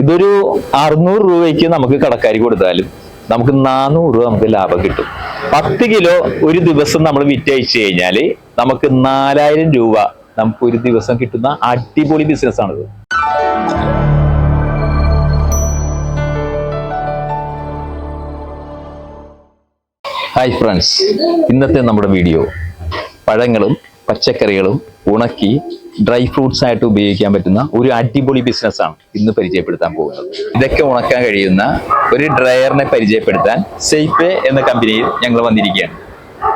ഇതൊരു അറുന്നൂറ് രൂപയ്ക്ക് നമുക്ക് കടക്കാരി കൊടുത്താലും നമുക്ക് നാനൂറ് രൂപ നമുക്ക് ലാഭം കിട്ടും. പത്ത് കിലോ ഒരു ദിവസം നമ്മൾ വിറ്റയച്ചു കഴിഞ്ഞാൽ നമുക്ക് നാലായിരം രൂപ നമുക്ക് ഒരു ദിവസം കിട്ടുന്ന അടിപൊളി ബിസിനസ് ആണിത്. ഹായ് ഫ്രണ്ട്സ് ഇന്നത്തെ നമ്മുടെ വീഡിയോ പഴങ്ങളും പച്ചക്കറികളും ഉണക്കി ഡ്രൈ ഫ്രൂട്ട്സ് ആയിട്ട് ഉപയോഗിക്കാൻ പറ്റുന്ന ഒരു അടിപൊളി ബിസിനസ്സാണ് ഇന്ന് പരിചയപ്പെടുത്താൻ പോകുന്നത്. ഇതൊക്കെ ഉണക്കാൻ കഴിയുന്ന ഒരു ഡ്രയറിനെ പരിചയപ്പെടുത്താൻ സേഫെ എന്ന കമ്പനിയിൽ ഞങ്ങൾ വന്നിരിക്കുകയാണ്.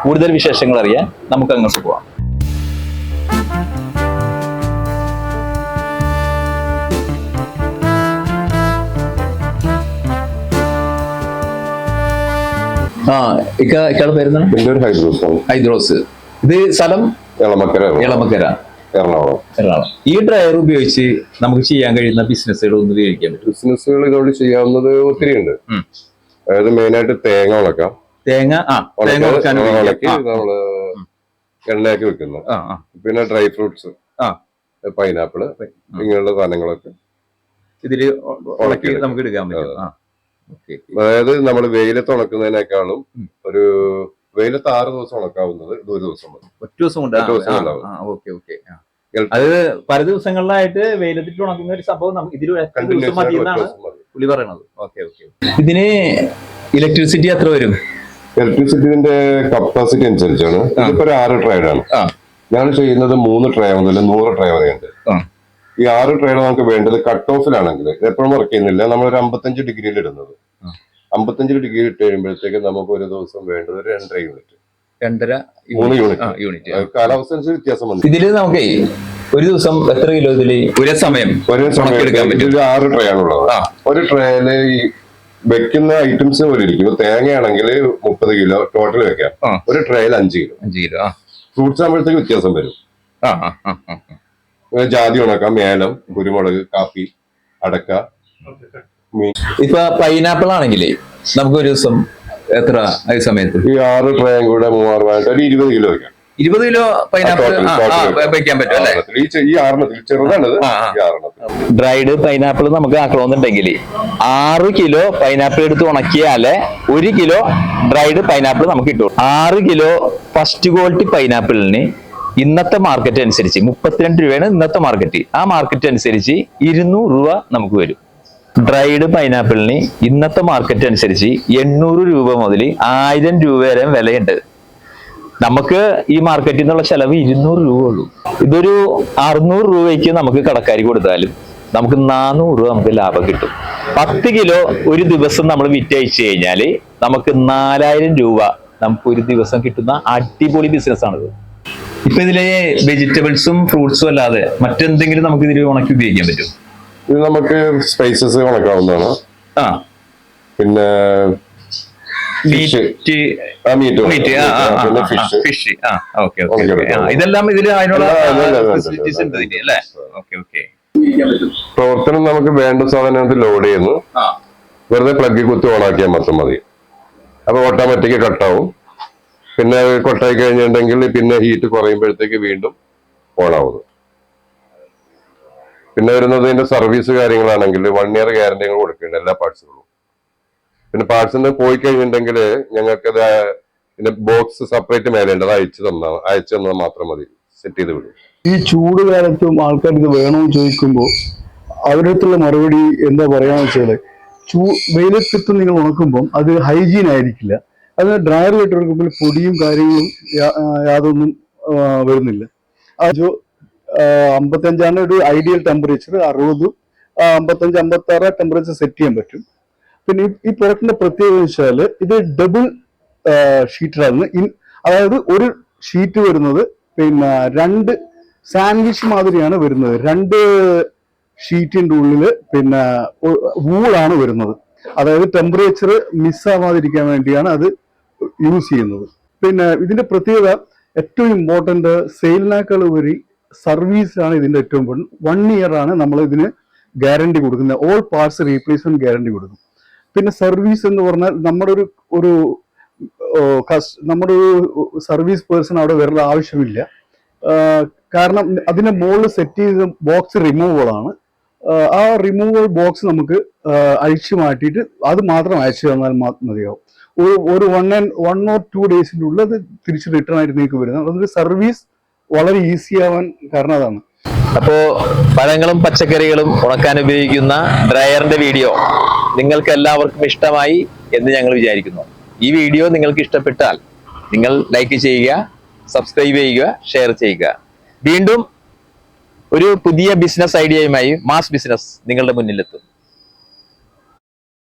കൂടുതൽ വിശേഷങ്ങൾ അറിയാൻ നമുക്ക് അങ്ങോട്ട് പോവാം. ആ ഇക്ക ഇക്കാളുടെ പേരെന്താണ്? ഹൈദ്രോസ്. ഹൈദ്രോസ്. ഇത് സ്ഥലം എളമക്കര എറണാകുളം. എറണാകുളം. ഈ ഡ്രയർ ഉപയോഗിച്ച് നമുക്ക് ചെയ്യാൻ കഴിയുന്ന ബിസിനസ്സുകൾ ഒന്ന് വിവരിക്കാൻ പറ്റും ബിസിനസ്സുകൾ ഇതോട് ചെയ്യാവുന്നത് ഒത്തിരി ഉണ്ട്. അതായത് മെയിനായിട്ട് തേങ്ങ ഉണക്കാം. തേങ്ങ തേങ്ങ ഉണക്കി നമ്മൾ എണ്ണയാക്കി വെക്കുന്നു. ആ, ആ. പിന്നെ ഡ്രൈ ഫ്രൂട്ട്സ്. പൈനാപ്പിൾ ഇങ്ങനെയുള്ള സാധനങ്ങളൊക്കെ ഇതിൽ ഉണക്കി നമുക്ക് എടുക്കാൻ പറ്റും. അതായത് നമ്മൾ വെയിലത്ത് ഉണക്കുന്നതിനേക്കാളും ഒരു വെയിലത്ത് ആറ് ദിവസം ഉണക്കാവുന്നത് ഇത് ഒരു ദിവസം മതി. ഒറ്റ ദിവസം കൊണ്ട് ഒറ്റ ദിവസം. ഓക്കെ ഓക്കെ അത് പല ദിവസങ്ങളിലായിട്ട് വെയിലത്തിട്ട് ഉണക്കുന്ന ഒരു സംഭവം നമുക്ക് ഇതിൽ ഒറ്റ ദിവസം കണ്ടിന്യൂസ് മതി ആയിട്ട് ഒറ്റ എന്നാണ് ദിവസം മതി. പുള്ളി പറയണത്. ഓക്കെ ഓക്കെ ഇതിന് ഇലക്ട്രിസിറ്റി എത്ര വരും? ഇലക്ട്രിസിറ്റിന്റെ കപ്പാസിറ്റി അനുസരിച്ചാണ്. ഇതിപ്പോ ഒരു ആറ് ട്രേഡ് ആണ്. ആ. ഞാൻ ചെയ്യുന്നത് മൂന്ന് ട്രേ മുതൽ നൂറ് ട്രേ വരെയുണ്ട്. ആ. ഈ ആറ് ട്രേഡ് നമുക്ക് വേണ്ടത് കട്ട് ഓഫിലാണെങ്കിൽ എപ്പോഴും വർക്ക് ചെയ്യുന്നില്ല. നമ്മൾ ഒരു അമ്പത്തഞ്ച് ഡിഗ്രിയിൽ ഇടുന്നത്. ആ. അമ്പത്തഞ്ച് ഡിഗ്രി ഇട്ട് കഴിയുമ്പോഴത്തേക്ക് നമുക്ക് ഒരു ദിവസം വേണ്ടത് ഒരു രണ്ടര യൂണിറ്റ്. രണ്ടര മൂന്ന് യൂണിറ്റ്. യൂണിറ്റ്. കാലാവസ്ഥ അനുസരിച്ച് വ്യത്യാസം വന്നു. ഇതിൽ നമുക്ക് ഒരു ദിവസം എത്ര കിലോ ഇതിൽ ഒരേ സമയം ഒരു സമയം. എടുക്കാൻ പറ്റും. ഒരു ആറ് ട്രേ ആണുള്ളത്. ആ. ഒരു ട്രേയിൽ ഈ വെക്കുന്ന ഐറ്റംസ് പോലെ ഇരിക്കും. തേങ്ങയാണെങ്കിൽ മുപ്പത് കിലോ ടോട്ടൽ വെക്കാം. ഒരു ട്രേയിൽ അഞ്ച് കിലോ. അഞ്ച് കിലോ ഫ്രൂട്ട്സ് ആകുമ്പോഴത്തേക്ക് വ്യത്യാസം വരും. ജാതി ഉണക്കാം. ഏലം കുരുമുളക് കാപ്പി അടക്ക. ഇപ്പൊ പൈനാപ്പിൾ ആണെങ്കിലേ നമുക്ക് ഒരു ദിവസം എത്ര ഈ സമയത്ത്? ഈ ആറ് ട്രേയും കൂടെ മൂവാറുമായിട്ട് ഒരു ഇരുപത് കിലോ വെക്കാം ഇരുപത് കിലോ പൈനാപ്പിൾ. വെക്കാൻ പറ്റും അല്ലേ? ഈ ആറെണ്ണത്തിൽ ചെറുതാണിത് ഡ്രൈഡ് പൈനാപ്പിൾ നമുക്ക് ആക്കണമെന്നുണ്ടെങ്കിൽ ആറ് കിലോ പൈനാപ്പിൾ എടുത്ത് ഉണക്കിയാലേ ഒരു കിലോ ഡ്രൈഡ് പൈനാപ്പിൾ നമുക്ക് കിട്ടും ആറ് കിലോ ഫസ്റ്റ് ക്വാളിറ്റി പൈനാപ്പിളിന് ഇന്നത്തെ മാർക്കറ്റ് അനുസരിച്ച് മുപ്പത്തിരണ്ട് രൂപയാണ് ഇന്നത്തെ മാർക്കറ്റ് ആ മാർക്കറ്റ് അനുസരിച്ച് ഇരുന്നൂറ് രൂപ നമുക്ക് വരും. ഡ്രൈഡ് പൈനാപ്പിളിന് ഇന്നത്തെ മാർക്കറ്റ് അനുസരിച്ച് എണ്ണൂറ് രൂപ മുതൽ ആയിരം രൂപ വരെ വിലയുണ്ട്. നമുക്ക് ഈ മാർക്കറ്റിൽ നിന്നുള്ള ചെലവ് ഇരുന്നൂറ് രൂപ ഉള്ളൂ. ഇതൊരു അറുന്നൂറ് രൂപയ്ക്ക് നമുക്ക് കടക്കാരി കൊടുത്താലും നമുക്ക് നാനൂറ് രൂപ നമുക്ക് ലാഭം കിട്ടും. പത്ത് കിലോ ഒരു ദിവസം നമ്മൾ വിറ്റയച്ചു കഴിഞ്ഞാൽ നമുക്ക് നാലായിരം രൂപ നമുക്ക് ഒരു ദിവസം കിട്ടുന്ന അടിപൊളി ബിസിനസ് ആണിത്. ഇപ്പൊ ഇതിലെ വെജിറ്റബിൾസും ഫ്രൂട്ട്സും അല്ലാതെ മറ്റെന്തെങ്കിലും നമുക്ക് ഇതിൽ ഉണക്കി ഉപയോഗിക്കാൻ പറ്റും? ഇത് നമുക്ക് സ്പൈസസ് കണക്കാവുന്നതാണ്. ആ. പിന്നെ ഫിഷ് ആ ഓക്കെ ഇതെല്ലാം ഇതിൽ അതിനുള്ള അല്ലേ? ഓക്കെ ഓക്കെ പ്രവർത്തനം നമുക്ക് വേണ്ട സാധനം ലോഡ് ചെയ്യുന്നു. വെറുതെ പ്ലഗ് കുത്തി ഓണാക്കിയാൽ മാത്രം മതി. അപ്പൊ ഓട്ടോമാറ്റിക് കട്ടാവും പിന്നെ കൊട്ടായി കഴിഞ്ഞിട്ടുണ്ടെങ്കിൽ പിന്നെ ഹീറ്റ് കുറയുമ്പോഴത്തേക്ക് വീണ്ടും ഓണാവുന്നു പിന്നെ വരുന്നത് ഇതിന്റെ സർവീസ് കാര്യങ്ങളാണെങ്കിൽ വൺ ഇയർ ഗ്യാരണ്ടി കൊടുക്കുന്നുണ്ട് എല്ലാ പാർട്സുകളും പിന്നെ പാർട്സിന് പോയി കഴിഞ്ഞിട്ടുണ്ടെങ്കിൽ ഞങ്ങൾക്ക് ഇതിന്റെ ബോക്സ് സെപ്പറേറ്റ് മേലേണ്ടത് അയച്ചു തന്നാൽ അയച്ചു തന്നാൽ മാത്രം മതി. സെറ്റ് ചെയ്ത് വിടും. ഈ ചൂട് കാലത്തും ആൾക്കാർ ഇത് വേണമെന്ന് ചോദിക്കുമ്പോൾ അവരുടെ അടുത്തുള്ള മറുപടി എന്താ പറയാന്ന് വെച്ചാൽ ചൂ വെയിലത്തിട്ട് നിങ്ങൾ ഉണക്കുമ്പോൾ അത് ഹൈജീൻ ആയിരിക്കില്ല. അത് ഡ്രയറിലിട്ട് കൊടുക്കുമ്പോൾ പൊടിയും കാര്യങ്ങളും യാതൊന്നും വരുന്നില്ല. അത് അമ്പത്തഞ്ചാണ് ഒരു ഐഡിയൽ ടെമ്പറേച്ചർ അറുപതും. അമ്പത്തഞ്ച് അമ്പത്തി ആറ് ടെമ്പറേച്ചർ സെറ്റ് ചെയ്യാൻ പറ്റും. പിന്നെ ഈ- പ്രൊഡക്റ്റിന്റെ പ്രത്യേകത വെച്ചാൽ ഇത് ഡബിൾ ഷീറ്ററാണ് അതായത് ഒരു ഷീറ്റ് വരുന്നത് പിന്നെ രണ്ട് സാൻഡ്വിച്ച് മാതിരിയാണ് വരുന്നത്. രണ്ട് ഷീറ്റിന്റെ ഉള്ളിൽ പിന്നെ വൂളാണ് വരുന്നത്. അതായത് ടെമ്പറേച്ചർ മിസ്സാവാതിരിക്കാൻ വേണ്ടിയാണ് അത് യൂസ് ചെയ്യുന്നത്. പിന്നെ ഇതിന്റെ പ്രത്യേകത ഏറ്റവും ഇമ്പോർട്ടന്റ് സെയിലിനേക്കാൾ ഉപരി സർവീസാണ് ഇതിന്റെ ഏറ്റവും ഇമ്പോർട്ടന്റ് വൺ ഇയർ ആണ് നമ്മൾ ഇതിന് ഗ്യാരണ്ടി കൊടുക്കുന്നത്. ഓൾ പാർട്സ് റീപ്ലേസ്മെന്റ് ഗ്യാരണ്ടി കൊടുക്കും. പിന്നെ സർവീസ് എന്ന് പറഞ്ഞാൽ നമ്മുടെ ഒരു ഒരു നമ്മുടെ സർവീസ് പേഴ്സൺ അവിടെ വരേണ്ട ആവശ്യമില്ല. കാരണം അതിന്റെ മുകളിൽ സെറ്റ് ചെയ്ത ബോക്സ് റിമൂവബിൾ ആണ്. ആ റിമൂവൽ ബോക്സ് നമുക്ക് അഴിച്ചു മാറ്റിയിട്ട് അത് മാത്രം അയച്ചു തന്നാൽ മതിയാവും. ഒരു ഒരു one and one or two ഡേയ്സിന്റെ ഉള്ളിൽ അത് തിരിച്ച് റിട്ടേൺ ആയിട്ട് നിങ്ങൾക്ക് വരുന്നത് അതൊരു സർവീസ് വളരെ ഈസി ആവാൻ കാരണം അതാണ്. അപ്പോ പഴങ്ങളും പച്ചക്കറികളും ഉണക്കാൻ ഉപയോഗിക്കുന്ന ഡ്രയറിന്റെ വീഡിയോ നിങ്ങൾക്ക് എല്ലാവർക്കും ഇഷ്ടമായി എന്ന് ഞങ്ങൾ വിചാരിക്കുന്നു. ഈ വീഡിയോ നിങ്ങൾക്ക് ഇഷ്ടപ്പെട്ടാൽ നിങ്ങൾ ലൈക്ക് ചെയ്യുക സബ്സ്ക്രൈബ് ചെയ്യുക ഷെയർ ചെയ്യുക. വീണ്ടും ഒരു പുതിയ ബിസിനസ് ഐഡിയയുമായി മാസ് ബിസിനസ് നിങ്ങളുടെ മുന്നിലെത്തും.